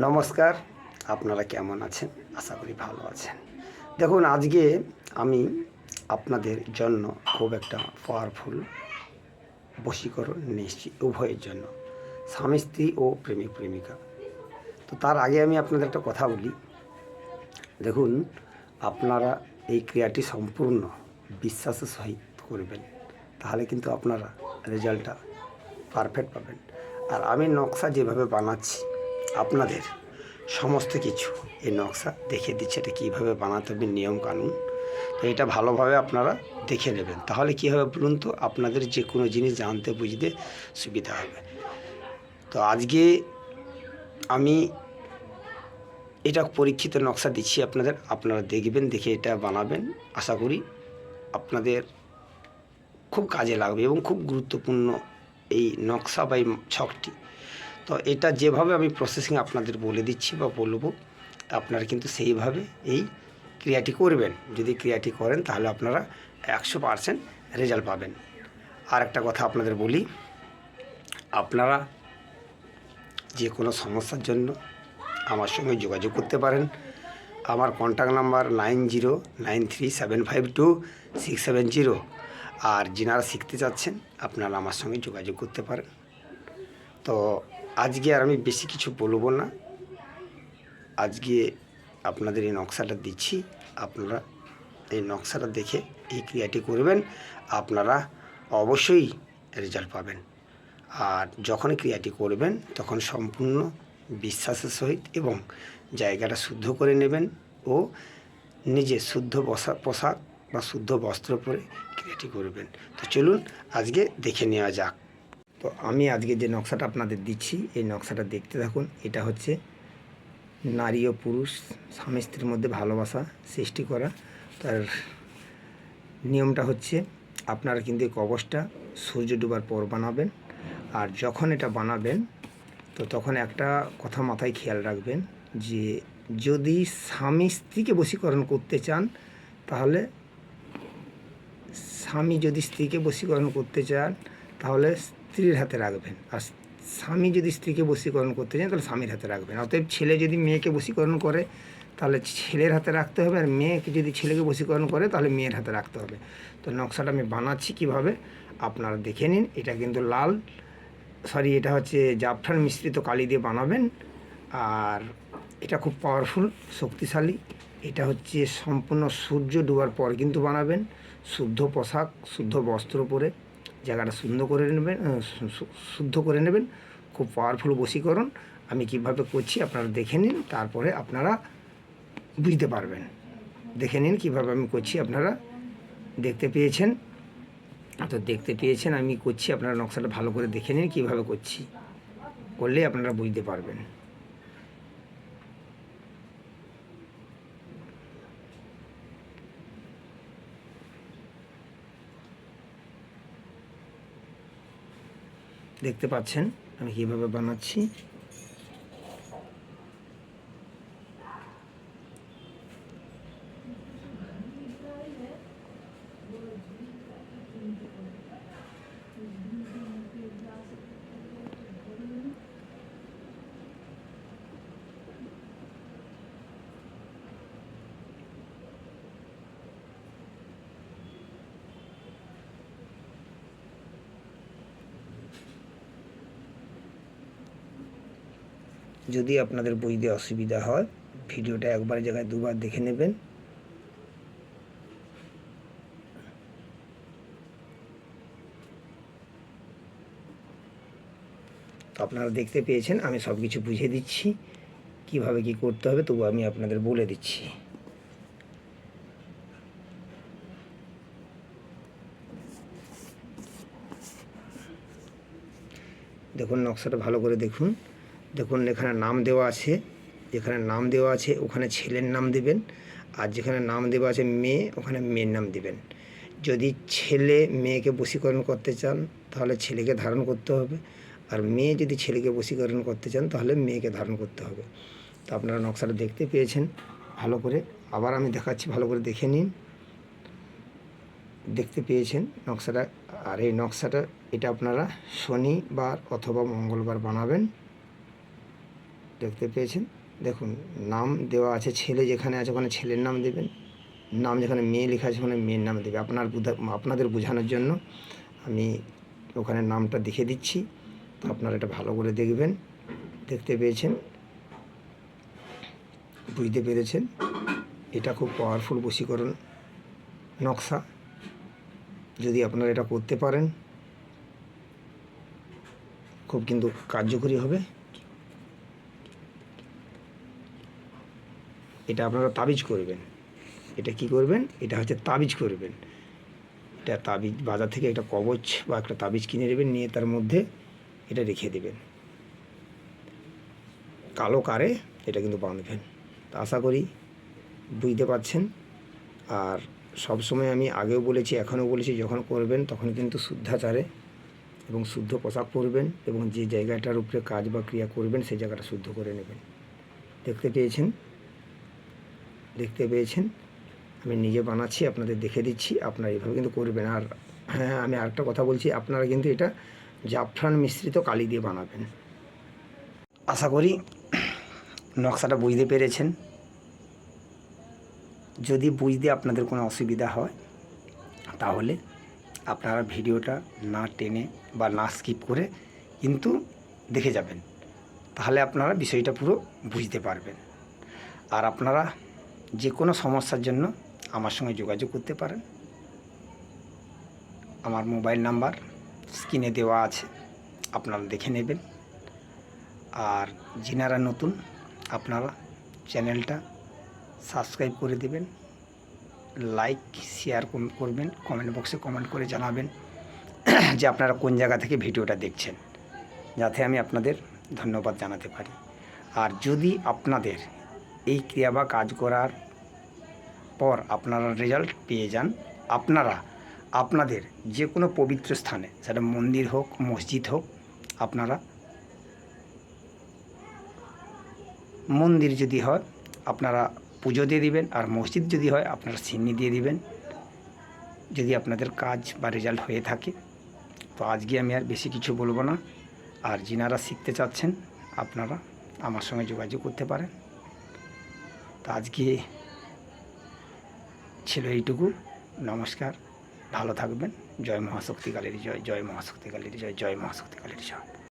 নমস্কার, আপনারা কেমন আছেন? আশা করি ভালো আছেন। দেখুন, আজকে আমি আপনাদের জন্য খুব একটা পাওয়ারফুল বশীকরণ নিয়ে এসেছি উভয়ের জন্য, স্বামী স্ত্রী ও প্রেমিক প্রেমিকা। তো তার আগে আমি আপনাদের একটা কথা বলি। দেখুন, আপনারা এই ক্রিয়াটি সম্পূর্ণ বিশ্বাসের সহিত করবেন, তাহলে কিন্তু আপনারা রেজাল্টটা পারফেক্ট পাবেন। আর আমি নকশা যেভাবে বানাচ্ছি আপনাদের সমস্ত কিছু এই নকশা দেখিয়ে দিচ্ছে এটা কীভাবে বানাতে হবে, নিয়ম কানুন। তো এটা ভালোভাবে আপনারা দেখে নেবেন। তাহলে কী হবে বলুন তো? আপনাদের যে কোনো জিনিস জানতে বুঝতে সুবিধা হবে। তো আজকে আমি এটা পরীক্ষিত নকশা দিচ্ছি আপনাদের। আপনারা দেখবেন, দেখে এটা বানাবেন। আশা করি আপনাদের খুব কাজে লাগবে এবং খুব গুরুত্বপূর্ণ এই নকশা বা এই ছকটি। তো এটা যেভাবে আমি প্রসেসিং আপনাদের বলে দিচ্ছি বা বলব, আপনারা কিন্তু সেইভাবে এই ক্রিয়াটি করবেন। যদি ক্রিয়াটি করেন, তাহলে আপনারা একশো পারসেন্ট রেজাল্ট পাবেন। আর একটা কথা আপনাদের বলি, আপনারা যে কোনো সমস্যার জন্য আমার সঙ্গে যোগাযোগ করতে পারেন। আমার contact number nine zero nine three seven five two six seven zero আর যিনারা শিখতে চাচ্ছেন, আপনারা আমার সঙ্গে যোগাযোগ করতে পারেন। তো আজকে আর আমি বেশি কিছু বলব না। আজকে আপনাদের এই নকশাটা দিচ্ছি। আপনারা এই নকশাটা দেখে এই ক্রিয়াটি করবেন। আপনারা অবশ্যই রেজাল্ট পাবেন। আর যখন ক্রিয়াটি করবেন, তখন সম্পূর্ণ বিশ্বাসের সহিত এবং জায়গাটা শুদ্ধ করে নেবেন ও নিজে শুদ্ধ বসা, পোশাক বা শুদ্ধ বস্ত্র পরে ক্রিয়াটি করবেন। তো চলুন আজকে দেখে নেওয়া যাক। তো আমি আজকে যে নকশাটা আপনাদের দিচ্ছি, এই নকশাটা দেখতে থাকুন। এটা হচ্ছে নারী ও পুরুষ, স্বামী স্ত্রীর মধ্যে ভালোবাসা সৃষ্টি করা। তার নিয়মটা হচ্ছে, আপনারা কিন্তু এই কবচটা সূর্য ডুবার পর বানাবেন। আর যখন এটা বানাবেন, তো তখন একটা কথা মাথায় খেয়াল রাখবেন যে, যদি স্বামী স্ত্রীকে বশীকরণ করতে চান, তাহলে স্বামী যদি স্ত্রীকে বশীকরণ করতে চান তাহলে স্ত্রীর হাতে রাখবেন। আর স্বামী যদি স্ত্রীকে বশীকরণ করতে চান, তাহলে স্বামীর হাতে রাখবেন। অতএব ছেলে যদি মেয়েকে বশীকরণ করে, তাহলে ছেলের হাতে রাখতে হবে। আর মেয়েকে যদি ছেলেকে বশীকরণ করে, তাহলে মেয়ের হাতে রাখতে হবে। তো নকশাটা আমি বানাচ্ছি কীভাবে? আপনারা দেখে নিন। এটা কিন্তু লাল। সরি, এটা হচ্ছে জাফরান মিশ্রিত কালি দিয়ে বানাবেন। আর এটা খুব পাওয়ারফুল শক্তিশালী। এটা হচ্ছে সম্পূর্ণ সূর্য ডুবার পর কিন্তু বানাবেন। শুদ্ধ পোশাক, শুদ্ধ বস্ত্র পরে। জায়গাটা সুন্দর করে নেবেন শুদ্ধ করে নেবেন, খুব পাওয়ারফুল বশীকরণ। আমি কীভাবে করছি আপনারা দেখে নিন, তারপরে আপনারা বুঝতে পারবেন। দেখে নিন কীভাবে আমি করছি, আপনারা দেখতে পেয়েছেন। তো দেখতে পেয়েছেন, আমি করছি, আপনারা নকশাটা ভালো করে দেখে নিন কীভাবে করছি। করলে আপনারা বুঝতে পারবেন। দেখতে পাচ্ছেন আমি কীভাবে বানাচ্ছি। যদি আপনাদের বুঝতে অসুবিধা হয়, ভিডিওটা একবার জায়গায় দুবার দেখে নেবেন। তো আপনারা দেখতে পেয়েছেন, আমি সব কিছু বুঝিয়ে দিচ্ছি। কীভাবে কি করতে হবে, তবু আমি আপনাদের বলে দিচ্ছি। দেখুন, নকশাটা ভালো করে দেখুন। দেখুন, এখানে নাম দেওয়া আছে। যেখানে নাম দেওয়া আছে, ওখানে ছেলের নাম দেবেন। আর যেখানে নাম দেওয়া আছে মেয়ে, ওখানে মেয়ের নাম দেবেন। যদি ছেলে মেয়েকে বশীকরণ করতে চান, তাহলে ছেলেকে ধারণ করতে হবে। আর মেয়ে যদি ছেলেকে বশীকরণ করতে চান, তাহলে মেয়েকে ধারণ করতে হবে। তো আপনারা নকশাটা দেখতে পেয়েছেন। ভালো করে আবার আমি দেখাচ্ছি, ভালো করে দেখে নিন। দেখতে পেয়েছেন নকশাটা। আর এই নকশাটা, এটা আপনারা শনিবার অথবা মঙ্গলবার বানাবেন। দেখতে পেয়েছেন। দেখুন, নাম দেওয়া আছে ছেলে যেখানে আছে ওখানে ছেলের নাম দেবেন। নাম যেখানে মেয়ে লেখা আছে ওখানে মেয়ের নাম দেবে। আপনার আপনাদের বোঝানোর জন্য আমি ওখানে নামটা দেখে দিচ্ছি। তো আপনারা এটা ভালো করে দেখবেন। দেখতে পেয়েছেন? বুঝতে পেরেছেন? এটা খুব পাওয়ারফুল বশীকরণ নকশা। যদি আপনারা এটা করতে পারেন, খুব কিন্তু কার্যকরী হবে। এটা আপনারা তাবিজ করবেন। এটা কি করবেন? এটা হচ্ছে তাবিজ করবেন। এটা তাবিজ, বাজার থেকে একটা কবচ বা একটা তাবিজ কিনে নেবেন, নিয়ে তার মধ্যে এটা রেখে দেবেন। কালো কারে এটা কিন্তু বাঁধবেন। তো আশা করি বুঝতে পারছেন। আর সব সময় আমি আগেও বলেছি, এখনও বলেছি, যখন করবেন তখন কিন্তু শুদ্ধাচারে এবং শুদ্ধ পোশাক পরবেন এবং যে জায়গাটার উপরে কাজ বা ক্রিয়া করবেন, সেই জায়গাটা শুদ্ধ করে নেবেন। দেখতে পেয়েছেন? দেখতে পেয়েছেন। আমি নিজে বানাচ্ছি, আপনাদের দেখে দিচ্ছি, আপনারা এইভাবে কিন্তু করবেন। আর হ্যাঁ আমি আরেকটা কথা বলছি, আপনারা কিন্তু এটা জাফরান মিশ্রিত কালি দিয়ে বানাবেন। আশা করি নকশাটা বুঝতে পেরেছেন। যদি বুঝতে আপনাদের কোনো অসুবিধা হয়, তাহলে আপনারা ভিডিওটা না টেনে বা না স্কিপ করে কিন্তু দেখে যাবেন। তাহলে আপনারা বিষয়টা পুরো বুঝতে পারবেন। আর আপনারা যে কোনো সমস্যার জন্য আমার সঙ্গে যোগাযোগ করতে পারেন। আমার মোবাইল নাম্বার স্ক্রিনে দেওয়া আছে, আপনারা দেখে নেবেন। আর যিনারা নতুন, আপনারা চ্যানেলটা সাবস্ক্রাইব করে দেবেন, লাইক, শেয়ার করবেন, কমেন্ট বক্সে কমেন্ট করে জানাবেন যে আপনারা কোন জায়গা থেকে ভিডিওটা দেখছেন, যাতে আমি আপনাদের ধন্যবাদ জানাতে পারি। আর যদি আপনাদের এই ক্রিয়া বা কাজ করার পর আপনারা রেজাল্ট পেয়ে যান। আপনারা, আপনাদের যে কোনো পবিত্র স্থানে, সেটা মন্দির হোক, মসজিদ হোক, আপনারা মন্দির যদি হয়, আপনারা পুজো দিয়ে দিবেন, আর মসজিদ যদি হয়, আপনারা সিন্নি দিয়ে দিবেন, যদি আপনাদের কাজ বা রেজাল্ট হয়ে থাকে। তো আজকে আমি আর বেশি কিছু বলব না। আর যিনারা শিখতে চাচ্ছেন, আপনারা আমার সঙ্গে যোগাযোগ করতে পারেন। তো আজকে ছিল এইটুকু। নমস্কার। ভালো থাকবেন। জয় মহাশক্তি কালীর জয় জয় মহাশক্তি কালীর জয় জয় মহাশক্তি কালীর জয়।